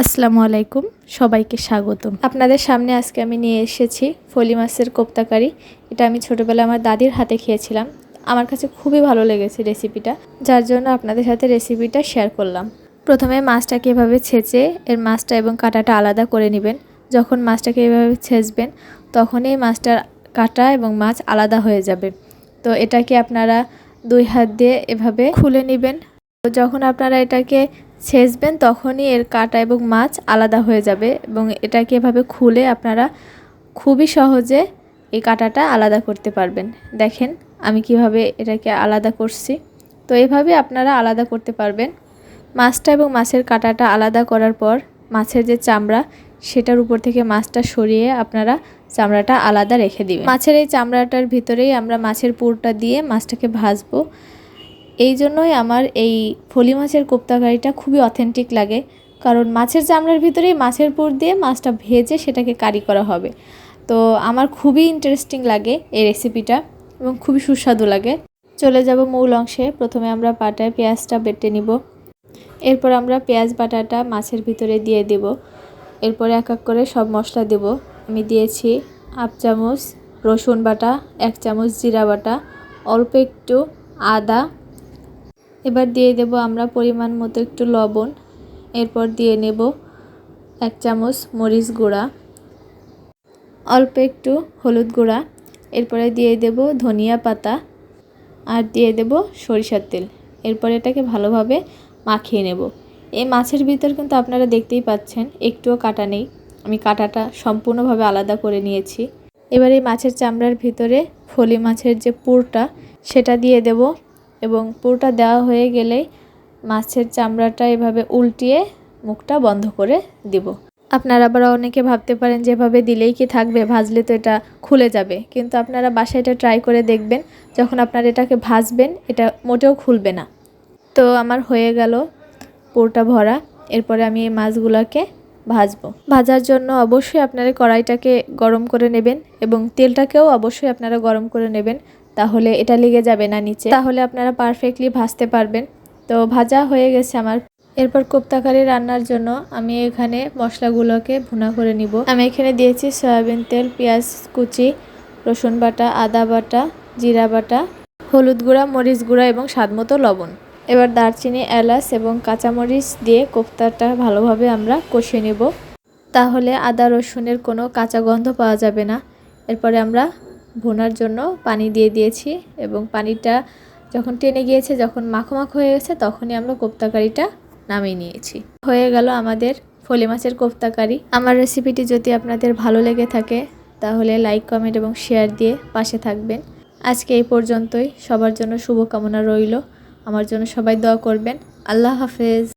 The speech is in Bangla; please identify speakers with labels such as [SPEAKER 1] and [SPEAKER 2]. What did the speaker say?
[SPEAKER 1] আসসালামু আলাইকুম, সবাইকে স্বাগতম। আপনাদের সামনে আজকে আমি নিয়ে এসেছি ফলি মাছের কোপ্তাকারি এটা আমি ছোটোবেলায় আমার দাদির হাতে খেয়েছিলাম। আমার কাছে খুবই ভালো লেগেছে রেসিপিটা, যার জন্য আপনাদের সাথে রেসিপিটা শেয়ার করলাম। প্রথমে মাছটাকে এভাবে ছেঁচে, এর মাছটা এবং কাঁটাটা আলাদা করে নেবেন। যখন মাছটাকে এভাবে ছেঁচবেন, তখনই মাছটার কাঁটা এবং মাছ আলাদা হয়ে যাবে। তো এটাকে আপনারা দুই হাত দিয়ে এভাবে খুলে নেবেন। তো যখন আপনারা এটাকে ছেঁচবেন, তখনই এর কাঁটা এবং মাছ আলাদা হয়ে যাবে এবং এটাকে এভাবে খুলে আপনারা খুবই সহজে এই কাঁটাটা আলাদা করতে পারবেন। দেখেন আমি কীভাবে এটাকে আলাদা করছি। তো এভাবে আপনারা আলাদা করতে পারবেন। মাছটা এবং মাছের কাঁটাটা আলাদা করার পর মাছের যে চামড়া, সেটার উপর থেকে মাছটা সরিয়ে আপনারা চামড়াটা আলাদা রেখে দিবেন। মাছের এই চামড়াটার ভিতরেই আমরা মাছের পুরটা দিয়ে মাছটাকে ভাজবো। এই জন্যই আমার এই ফলি মাছের কোপ্তাকারিটা খুবই অথেন্টিক লাগে। কারণ মাছের চামড়ার ভিতরেই মাছের পুর দিয়ে মাছটা ভেজে সেটাকে কারি করা হবে। তো আমার খুবই ইন্টারেস্টিং লাগে এই রেসিপিটা এবং খুবই সুস্বাদু লাগে। চলে যাব মূল অংশে। প্রথমে আমরা পাটায় পেঁয়াজটা বেটে নিব। এরপর আমরা পেঁয়াজ বাটাটা মাছের ভিতরে দিয়ে দেব। এরপরে এক এক করে সব মশলা দেব। আমি দিয়েছি হাফ চামচ রসুন বাটা, এক চামচ জিরা বাটা, অল্প একটু আদা এবার দিয়ে দেব আমরা পরিমাণ মতো একটু লবণ। এরপর দিয়ে নেব এক চামচ মরিচ গুঁড়া। অল্প একটু হলুদ গুঁড়া। এরপরে দিয়ে দেব ধনিয়া পাতা। আর দিয়ে দেব সরিষার তেল। এরপর এটাকে ভালোভাবে মাখিয়ে নেব। এই মাছের ভিতর কিন্তু আপনারা দেখতেই পাচ্ছেন, একটুও কাটা নেই। আমি কাটাটা সম্পূর্ণভাবে আলাদা করে নিয়েছি। এবার এই মাছের চামড়ার ভিতরে ফলি মাছের যে পুরটা, সেটা দিয়ে দেব। এবং পুরোটা দেওয়া হয়ে গেলেই মাছের চামড়াটা এভাবে উল্টিয়ে মুখটা বন্ধ করে দিব। আপনারা আবার অনেকে ভাবতে পারেন যেভাবে দিলেই কি থাকবে, ভাজলে তো এটা খুলে যাবে। কিন্তু আপনারা বাসায় এটা ট্রাই করে দেখবেন, যখন আপনারা এটাকে ভাজবেন, এটা মোটেও খুলবে না। তো আমার হয়ে গেল পুরোটা ভরা, এরপরে আমি এই মাছগুলোকে ভাজবো। ভাজার জন্য অবশ্যই আপনারা কড়াইটাকে গরম করে নেবেন এবং তেলটাকেও অবশ্যই আপনারা গরম করে নেবেন। তাহলে এটা লেগে যাবে না নিচে। তাহলে আপনারা পারফেক্টলি ভাজতে পারবেন। তো ভাজা হয়ে গেছে আমার। এরপর কোপ্তাকারি রান্নার জন্য আমি এখানে মশলাগুলোকে ভুনা করে নিব। আমি এখানে দিয়েছি সয়াবিন তেল, পেঁয়াজ কুচি, রসুন বাটা, আদা বাটা, জিরা বাটা, হলুদ গুঁড়া, মরিচ গুঁড়া এবং স্বাদমতো লবণ। এবার দারচিনি, এলাচ এবং কাঁচামরিচ দিয়ে কোপ্তাটা ভালোভাবে আমরা কষিয়ে নেব। তাহলে আদা রসুনের কোনো কাঁচা গন্ধ পাওয়া যাবে না। এরপরে আমরা ভুনার জন্য পানি দিয়ে দিয়েছি এবং পানিটা যখন টেনে গিয়েছে, যখন মাখো হয়ে গেছে, তখনই আমরা কোপ্তাকারিটা নামিয়ে নিয়েছি। হয়ে গেল আমাদের ফলি মাছের কোপ্তাকারি। আমার রেসিপিটি যদি আপনাদের ভালো লেগে থাকে, তাহলে লাইক কমেন্ট এবং শেয়ার দিয়ে পাশে থাকবেন। আজকে এই পর্যন্তই। সবার জন্য শুভকামনা রইল। আমার জন্য সবাই দোয়া করবেন। আল্লাহ হাফেজ।